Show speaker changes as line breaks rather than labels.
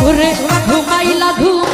ঘুরে ঘুমাইলা ঘুম